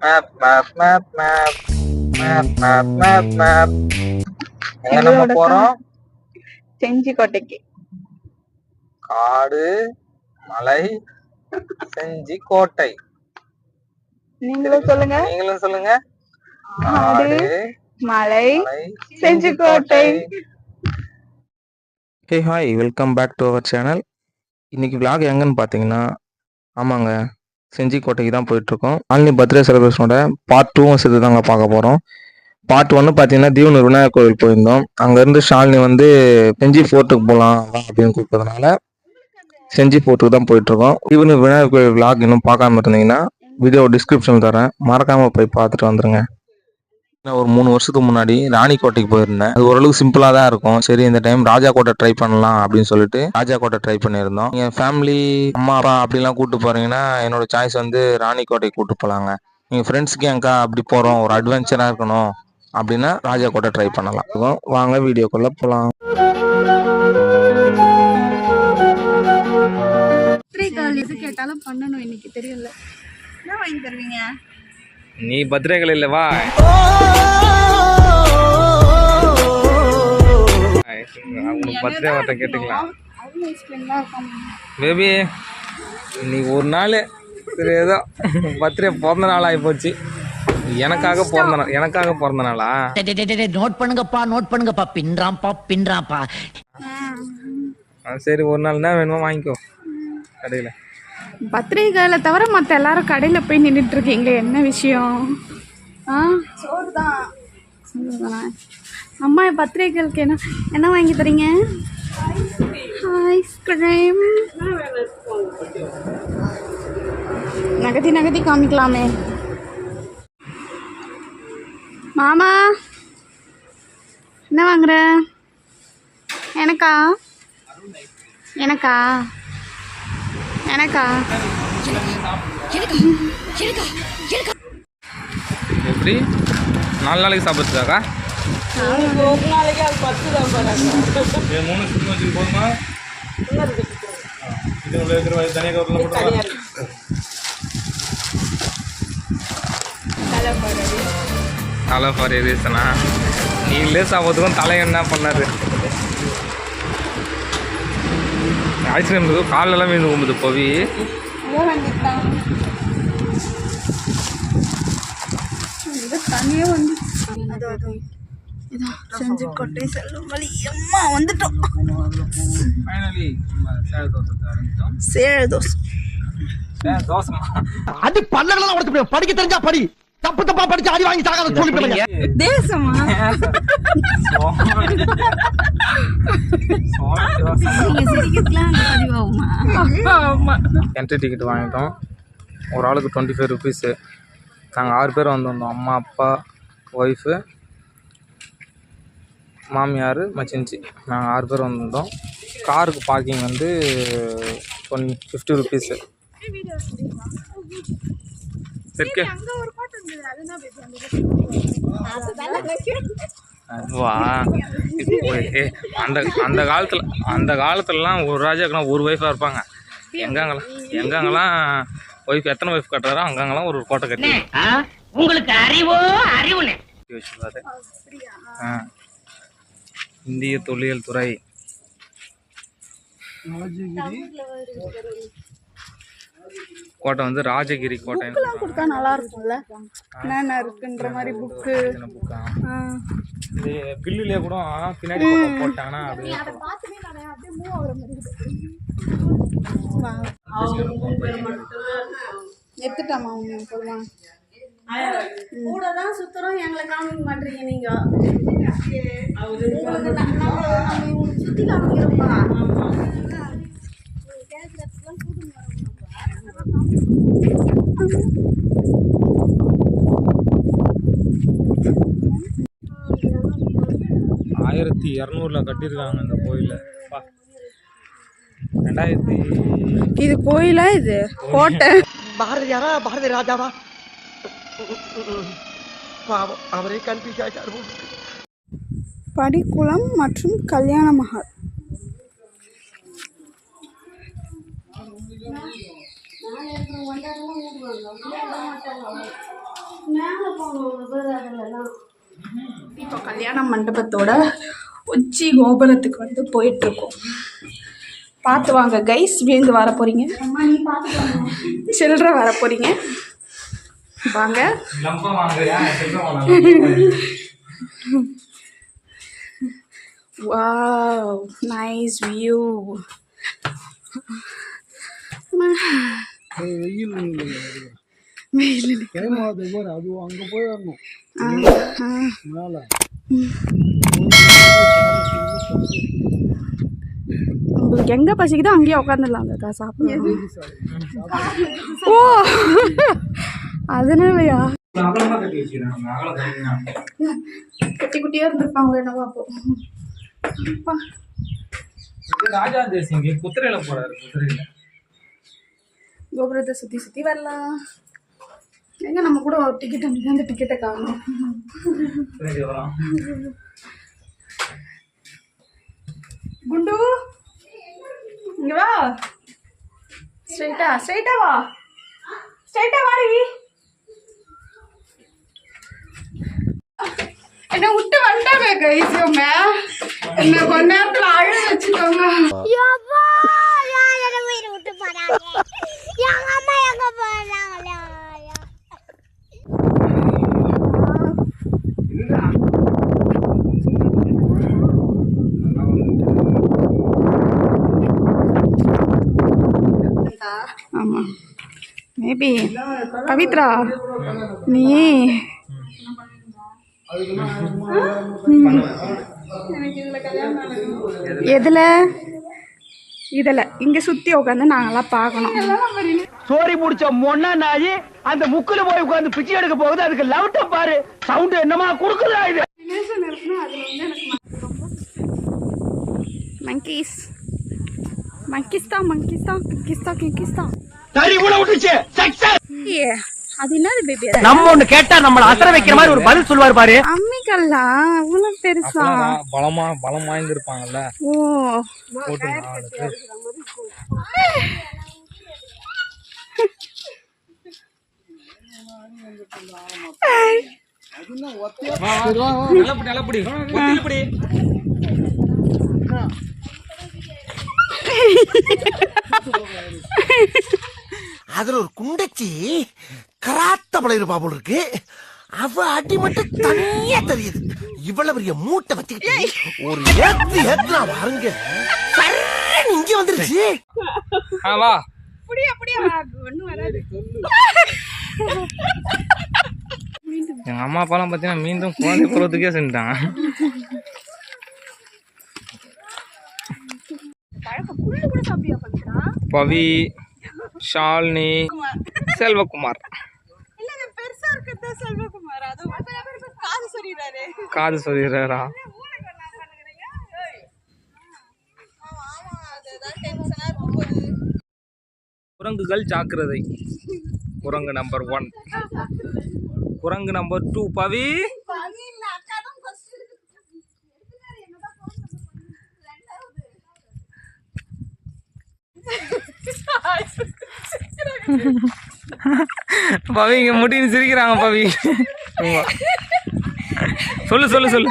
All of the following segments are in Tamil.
Map map map map map map map map எங்க நம்ம போறோம்? செஞ்சிக்கோட்டைக்கு. காடு மலை செஞ்சி கோட்டை நீங்களும் சொல்லுங்க. நீங்களும் சொல்லுங்க. காடு, மலை மலை செஞ்சிக்கோட்டை. Hey hi welcome back to our channel இன்னைக்கு vlog எங்கன்னு பார்த்தீங்கன்னா ஆமாங்க. செஞ்சிக்கோட்டைக்கு தான் போயிட்டுருக்கோம். ஆல்னி பர்த்டே செலிப்ரேஷனோட பார்ட் டூவும் சேர்த்து தாங்க பார்க்க போகிறோம் பார்ட் ஒன்று பார்த்தீங்கன்னா தீவனூர் விநாயகர் கோவில் போயிருந்தோம். அங்கேருந்து ஷாலினி வந்து செஞ்சி ஃபோர்ட்டுக்கு போகலாம் அப்படின்னு கூப்பிட்டதுனால செஞ்சி ஃபோர்ட்டுக்கு தான் போயிட்டுருக்கோம். தீவனூர் விநாயகர் கோவில் விளாக் இன்னும் பார்க்காம இருந்தீங்கன்னா வீடியோ டிஸ்கிரிப்ஷன் தரேன். மறக்காமல் போய் பார்த்துட்டு வந்துடுங்க நான் ஒரு மூணு வருஷத்துக்கு முன்னாடி ராணிக்கோட்டைக்கு போயிருந்தேன். அது ஓரளவுக்கு சிம்பிளாக தான் இருக்கும். சரி இந்த டைம் ராஜா கோட்டை ட்ரை பண்ணலாம் அப்படின்னு சொல்லிட்டு ராஜா கோட்டை ட்ரை பண்ணியிருந்தோம். என் ஃபேமிலி அம்மா அப்பா அப்படிலாம் கூப்பிட்டு போறீங்கன்னா என்னோட சாய்ஸ் வந்து ராணிக்கோட்டைக்கு கூட்டு போகலாங்க நீங்கள் ஃப்ரெண்ட்ஸுக்கு எங்கா அப்படி போகிறோம் ஒரு அட்வென்ச்சராக இருக்கணும் அப்படின்னா ராஜா கோட்டை ட்ரை பண்ணலாம் வாங்க வீடியோக்குள்ளே போகலாம் கேட்டாலும் பண்ணணும் இன்னைக்கு தெரியல. என்ன வாங்கி தருவீங்க? நீ பர்த்டேகள் இல்லை வா. உனக்கு பர்த்டே வரட்ட கேட்டுக்கலாம் பேபி இன்னைக்கு ஒரு நாள் சரி ஏதோ பர்த்டே பிறந்த நாள் ஆகி போச்சு. எனக்காக பிறந்த நாள் எனக்காக பிறந்த நாளா? டே, டே, டே, டே, டே, நோட் பண்ணுங்கப்பா நோட் பண்ணுங்கப்பா. பின்றாம்பா பின்றாம்பா ஆ, சரி ஒரு நாள் தான் வேணுமோ? வாங்கிக்கோ. கடையில். பத்திரிகைகளை தவிர மற்ற எல்லாரும் கடையில் போய் நின்றுட்டு இருக்கீங்க என்ன விஷயம்? ஆ? சோறு தான் அம்மா பத்திரிகைகளுக்கு என்ன என்ன வாங்கி தரீங்க? ஐஸ்கிரீம் நகதி நகதி காமிக்கலாமே. மாமா என்ன வாங்குற? எனக்கா? எனக்கா? எனக்கா? எப்படி? நாலு நாளைக்கு சாப்பிட்றதுக்காக்கா மூணு போதுமா? இது உள்ள இருக்கிற தனியாக கவரில் போட்டுருவா? தலை ஃபார் ரீசனா நீங்களே சாப்பிட்றதுக்கும் தலை என்ன பண்ணாரு ஐஸ்கிரீம் காலெல்லாம் வீழ்ந்து கும்பிது போவி செஞ்சிக்கோட்டை செல்லும் வழி. எம்மா வந்துட்டோம். சேழ தோசை. அது பல்லகலாம் படிக்க தெரிஞ்சா படி. தப்பு தப்பா படிச்சு அடி வாங்கி சாகாத தேசமா? ஆமா. என்ட்ரி டிக்கெட் வாங்கிட்டோம். ஒரு ஆளுக்கு டுவெண்ட்டி ஃபைவ் ருபீஸு நாங்கள் ஆறு பேர் வந்திருந்தோம் அம்மா அப்பா ஒய்ஃபு மாமியார் மச்சின்ச்சி நாங்கள் ஆறு பேர் வந்திருந்தோம் காருக்கு பார்க்கிங் வந்து ஒன் ஃபிஃப்டி ருபீஸு சரி அதுவா இப்போ ஏ, அந்த அந்த காலத்தில் அந்த காலத்துலலாம் ஒரு ராஜாக்கெல்லாம் ஒரு ஒய்ஃபாக இருப்பாங்க. எங்கங்கெல்லாம் எங்கங்கெல்லாம் ஒய்ஃப் எத்தனை ஒய்ஃப் கட்டுறாரோ அங்கங்கெல்லாம் ஒரு கோட்டை கட்டி. உங்களுக்கு அறிவோ அறிவுனே கட்டி வச்சுருப்பாரு ஆ. இந்திய தொல்லியல் துறை. கோட்டை வந்து ராஜகிரி கோட்டைன்னு கொடுத்தா நல்லா இருக்கும்ல? என்னென்ன இருக்குன்ற மாதிரி புக்கு இது பில்லுலேயே கூட பின்னாடி பக்கம் போட்டாங்கன்னா அப்படியே எடுத்துட்டாமா அவங்க போதுமா கூட தான் சுத்துறோம் எங்களை காமிக்க மாட்டீங்க நீங்க. சுத்தி காமிக்கிறோம்ப்பா. ஆயிரத்தி இரநூறுல கட்டியிருக்காங்க இந்த கோயிலை. ரெண்டாயிரத்தி இது கோயிலா இது? கோட்டை. பாரதியாரா? பாரதி ராஜாவா? பாவம் அவரே கன்ஃபியூஸ் ஆயிட்டாரு படிக்குளம் மற்றும் கல்யாண மஹால் அதெல்லாம் இப்போ கல்யாண மண்டபத்தோட உச்சி கோபுரத்துக்கு வந்து போயிட்டு இருக்கோம் பார்த்து வாங்க கைஸ் விழுந்து வர போறீங்க. சில்லற வர போறீங்க. வாங்க. வாவ் நைஸ் வியூ வெயில் அது அங்க போய் வரணும் மேல. உங்களுக்கு எங்க பசிக்குதோ அங்கேயே உட்காந்துடலாம் அந்த சாப்பிடுறது ஓ அதனாலயா? குட்டி குட்டியா இருந்திருப்பாங்களே என்னவோ அப்போ. அப்பா. ராஜா தேசிங்க குதிரையில போறாரு குதிரையில. கோபுரத்தை சுத்தி சுத்தி வரலாம். எங்க நம்ம கூட ஒரு டிக்கெட் அந்த டிக்கெட்டை காணும். குண்டு இங்க வா. ஸ்ட்ரைட்டா ஸ்ட்ரைட்டா வா. ஸ்ட்ரைட்டா வாடி. என்ன விட்டு வந்துட்டாங்க கைஸ் இவங்க என்ன கொஞ்ச நேரத்துல அழ வச்சுக்கோங்க. விட்டு போறாங்க எங்க அம்மா எங்க போறாங்களா? ஆமா. மேபி பவித்ரா நீ. எதுல? இதுல. இங்க சுத்தி உட்காந்து நாங்கெல்லாம் பார்க்கணும். சோரி முடிச்ச மொன்னா நாயி அந்த முக்குல போய் உட்கார்ந்து பிச்சை எடுக்க போகுது. அதுக்கு லவுட்ட பாரு. சவுண்ட் என்னமா குடுக்குதா இது? மங்கீஸ் மங்கீஸ் தான் மங்கீஸ் தான் கிங்கீஸ் தான் கிங்கீஸ் தான். தறி கூட விட்டுச்சு. சக்சஸ் அது என்னது பேபி நம்ம ஒண்ணு கேட்டா நம்மள அசர வைக்கிற மாதிரி ஒரு பதில் சொல்லுவார் பாரு அம்மிக்கல்லா அவ்வளவு பெருசா பலமா பலம் வாய்ந்திருப்பாங்கல்ல ஓ போட்டு நாலு பேர். வா, வா, நல்லபடி, நல்லபடி. ஒத்தியிலப்படி. அதுல ஒரு குண்டச்சி கராத்த பழைய போல இருக்கு. அவ அடி மட்டும் தனியா தெரியுது. இவ்வளவு பெரிய மூட்டை வச்சுக்கிட்டு ஒரு ஏத்து ஏத்துனா பாருங்க. இங்க வந்துருச்சு. ஆ, வா. வராது. எங்க அம்மா அப்பாலாம் பாத்தீங்கன்னா மீண்டும் குழந்தை பருவத்துக்கே செஞ்சுட்டாங்க பவி ஷாலினி செல்வகுமார் இல்ல இது பெருசா இருக்கிறது செல்வகுமார் அது காது சொல்லிடுறாரு. காது சொல்லிடுறாரா? குரங்குகள் ஜாக்கிரதை குரங்கு நம்பர் ஒன் குரங்கு நம்பர் டூ பவி. பவி இங்க முடின்னு சிரிக்கிறாங்க பவி. சொல்லு சொல்லு சொல்லு.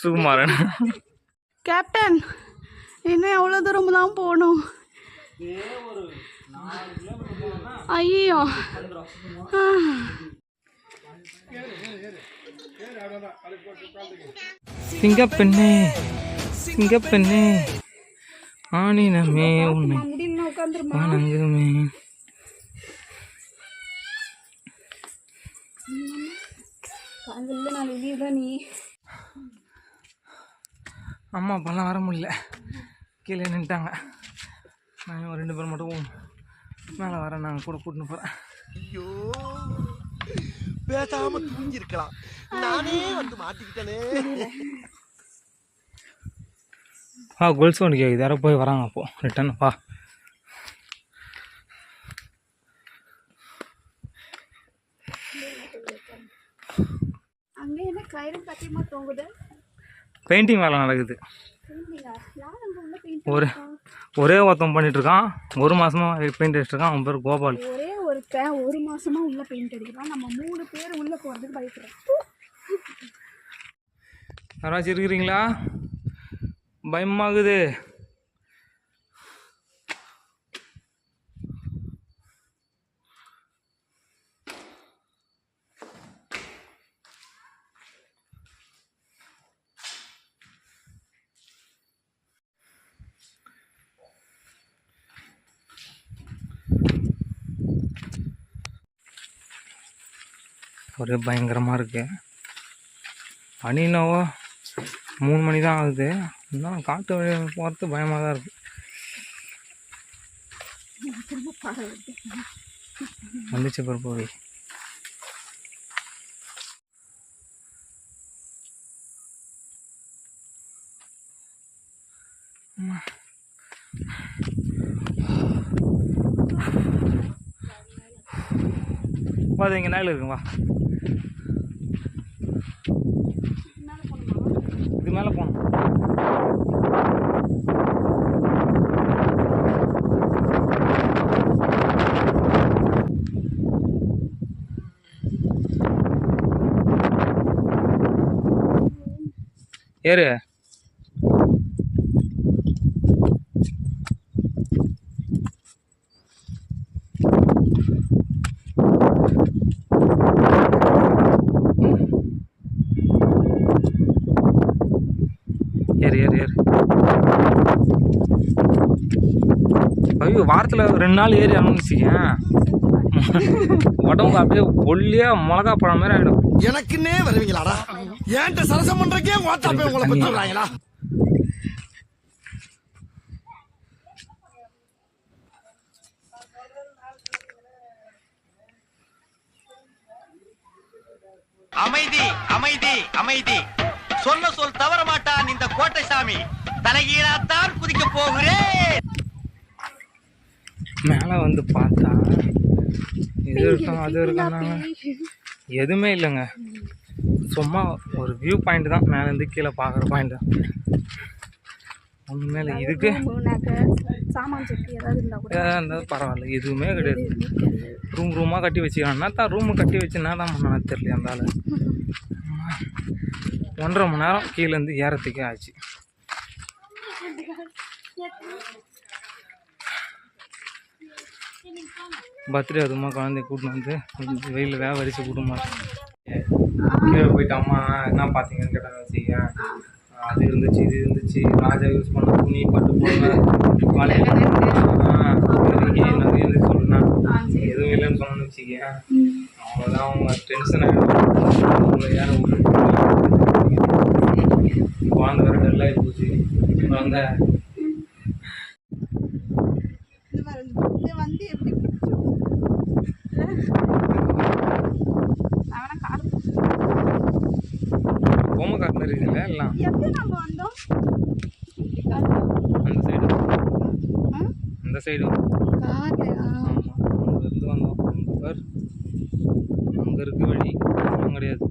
சுகுமாரன். கேப்டன் இன்னும் எவ்வளோ தூரம் தான் போகணும்? ஐயோ சிங்கப்பெண்ணே சிங்கப்பெண்ணே ஆனினமே உன்னை வணங்குமே இல்லை நான் வெளியே தான் நீ அம்மா அப்பெல்லாம் வர முடியல. கீழே நின்ட்டாங்க நான் ரெண்டு பேர் மட்டும் மேலே வரேன். நாங்கள் கூட கூட்டின்னு போகிறேன் ஐயோ பேசாமல் தூங்கிருக்கலாம் நானே வந்து மாட்டிக்கிட்டேனே. வா கோல்ஸ் ஒன்று கேட்குது யாரோ போய் வராங்க அப்போ. ரிட்டன் வா. பெயிண்டிங் வேலை நடக்குது. ஒரு ஒரே ஒருத்தன் பண்ணிட்டு இருக்கான். ஒரு மாசமா பெயிண்ட் அடிச்சிட்டு இருக்கான். அவன் பேர் கோபால். ஒரே ஒருத்தன் ஒரு மாசமா உள்ள பெயிண்ட் அடிக்கிறான். நம்ம மூணு பேர் உள்ள போறதுக்கு பயப்படுறோம் யாராச்சும் இருக்கிறீங்களா? பயமாகுது. ஒரே பயங்கரமாக இருக்கு. மணினாவோ மூணு மணி தான் ஆகுது. இன்னும் காட்டு வழி போகிறது பயமாக தான் இருக்கு. வந்துச்சு பாரு போய் வா இங்கே இருக்குங்க வா. இது மேலே போகணும். ஏறு ஏறு ஏறு ஐயோ வாரத்தில் ரெண்டு நாள் ஏறி அனுப்பிச்சிக்கேன் உடம்பு அப்படியே ஒல்லியா மிளகா பழம் மாதிரி ஆகிடும் எனக்குன்னே வருவீங்களாடா? ஏன்ட்ட சரசம் பண்றக்கே ஓட்டா போய் உங்களை பத்தி விடுறாங்களா? அமைதி அமைதி அமைதி. சொன்ன சொல் தவற மாட்டான் இந்த கோட்டை சாமி. தலைகீழாத்தான் குதிக்க போகிறேன். மேலே வந்து பார்த்தா இது இருக்கும் அது இருக்குன்னாங்க எதுவுமே இல்லைங்க. சும்மா ஒரு வியூ பாயிண்ட் தான். மேலேருந்து கீழே பார்க்குற பாயிண்ட் தான் ஒன்றுமே இல்லை இதுக்கு ஏதாவது இருந்தாலும் பரவாயில்ல. எதுவுமே கிடையாது. ரூம் ரூமாக கட்டி வச்சுக்கிறான்னா தான் ரூமு கட்டி வச்சு என்ன தான் பண்ணா தெரியல அந்த ஆள். ஒன்றரை மணி நேரம் கீழேருந்து ஏறத்துக்கே ஆச்சு. பர்த்டே அதுமா குழந்தைய கூட்டின்னு வந்து வெயிலில் வேக வரிச்சு கூட்டமா கீழே போயிட்டு அம்மா என்ன பார்த்தீங்கன்னு கேட்டாங்க வச்சுக்க அது இருந்துச்சு இது இருந்துச்சு. ராஜா யூஸ் பண்ண துணி பட்டு போடுங்க வளையல் நிறைய இருந்துச்சு சொல்லுனா? எதுவும் இல்லைன்னு சொன்னோன்னு வச்சுக்க அவ்வளோதான் அவங்க டென்ஷன் ஆகிடும் அவங்கள யார விட்டு குழந்தை வேறு டல்லாகி போச்சு. குழந்தை வந்து எப்படி அவனை காடு பொம்மை காட்டின இருக்குல்ல எல்லாம் அந்த சைடு அந்த சைடு ஆமாம் அங்கேருந்து வந்தோம் அங்கே பார் அங்கே இருக்கு வழி ஒன்றும் கிடையாது.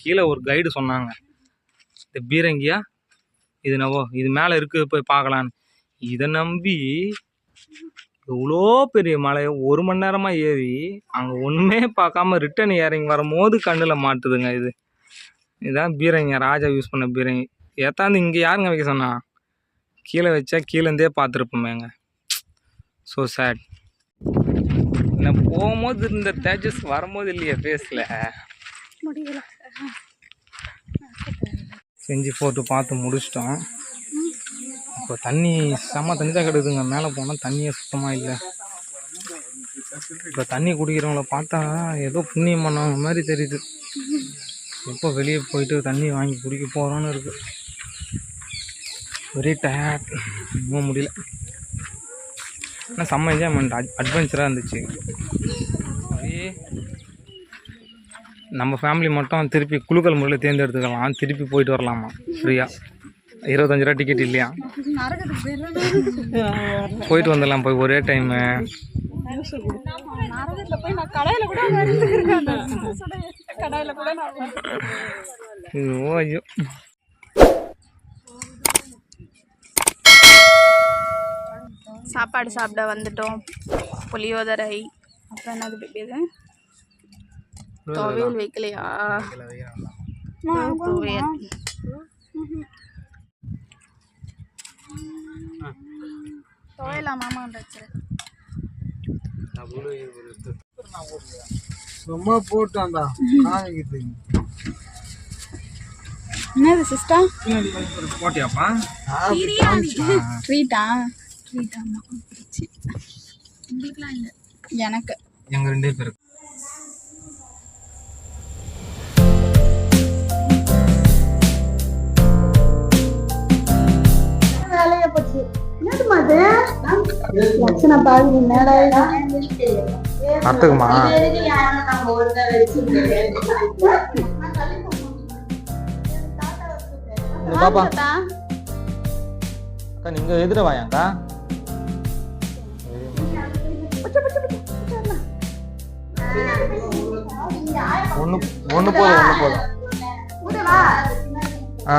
கீழே ஒரு கைடு சொன்னாங்க. இந்த பீரங்கியா? இது நவோ இது மேலே இருக்கு போய் பார்க்கலான்னு. இதை நம்பி எவ்வளோ பெரிய மலையை ஒரு மணி நேரமாக ஏறி அங்கே ஒன்றுமே பார்க்காம ரிட்டர்ன் இறங்கி வரும்போது கண்ணில் மாட்டுதுங்க இது. இதுதான் பீரங்கி. ராஜா யூஸ் பண்ண பீரங்கி. ஏத்தாந்து இங்கே யாருங்க வைக்க சொன்னா? கீழே வச்சா கீழேருந்தே பார்த்துருப்போமேங்க. ஸோ சேட் நான் போகும்போது இந்த தேஜஸ் வரும்போது இல்லையே ஃபேஸில் முடியல. செஞ்சு போட்டு பார்த்து முடிச்சிட்டோம். இப்போ தண்ணி செம்ம தண்ணி தான் கிடக்குதுங்க மேலே போனால் தண்ணியே சுத்தமாக இல்லை. இப்போ தண்ணி குடிக்கிறவங்கள பார்த்தா ஏதோ புண்ணியம் பண்ணவங்க மாதிரி தெரியுது. எப்போ வெளியே போயிட்டு தண்ணி வாங்கி குடிக்க போகிறோன்னு இருக்கு. வெரி டயர்ட் இன்னும் முடியல. ஆனால் செம்ம என்ஜாய்மெண்ட் அட்வென்ச்சராக இருந்துச்சு. நம்ம ஃபேமிலி மட்டும் திருப்பி குழுக்கள் முறையில் தேர்ந்தெடுத்துக்கலாம். திருப்பி போயிட்டு வரலாமா? ஃப்ரீயாக இருபத்தஞ்சு ரூபா டிக்கெட் இல்லையா? போயிட்டு வந்துடலாம். போய் ஒரே டைமு போய் நான் கடையில் கூட கடையில் கூட நான் ஐயோ. சாப்பாடு சாப்பிட வந்துட்டோம். புளியோதரை. அப்புறம் என்னது பேபி துவையல் வைக்கலையா? துவையல். துவையலா மாமா வச்சு சும்மா போட்டான்டா காமிக்கிட்டு என்னது சிஸ்டர் போட்டியாப்பா? ட்ரீட்டா ட்ரீட் ஆமா சரி. உங்களுக்குலாம் இல்லை? எனக்கு. எங்க ரெண்டே பேருக்கு வேலைய போச்சு. என்னதுமா அது லட்சணம் பாருங்க மேல அர்த்தகுமா பாப்பா. அக்கா நீங்க எதிர வாயாக்கா ஒன்று ஒன்று போதும் ஒன்று போதும். ஆ.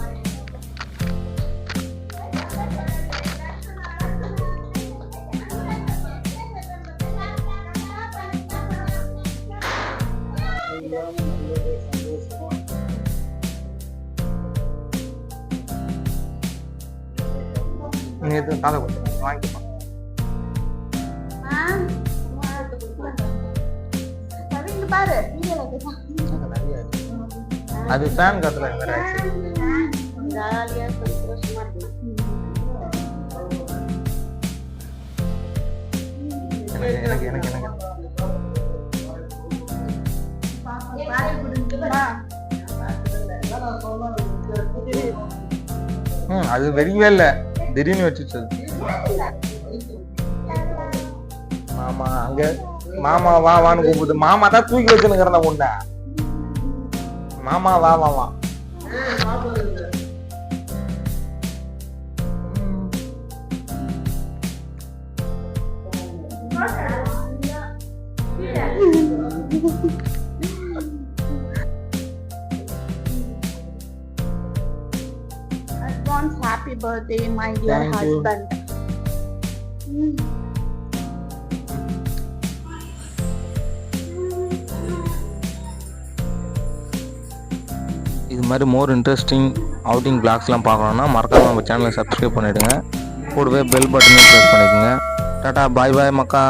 நீ காதை கொடுத்து வாங்கிப்பா அது ஃபேன் காத்துல வேற ஆச்சு எனக்கு எனக்கு எனக்கு அது வெறியவே இல்லை திடீர்னு வச்சுச்சு மாமா அங்க மாமா வா வான்னு கூப்பிடுது. மாமா தான் தூக்கி வச்சுனுங்கிறத உன்ன. மாமா வா வா வா. Thank you. Birthday, my dear Thank you. husband. இது மாதிரி மோர் இன்ட்ரெஸ்டிங் அவுட்டிங் பிளாக்ஸ்லாம் பார்க்கணுன்னா மறக்காம நம்ம சேனலை சப்ஸ்கிரைப் பண்ணிவிடுங்க கூடவே பெல் பட்டனையும் ப்ரெஸ் பண்ணிக்கோங்க டாடா பாய் பாய் மக்கா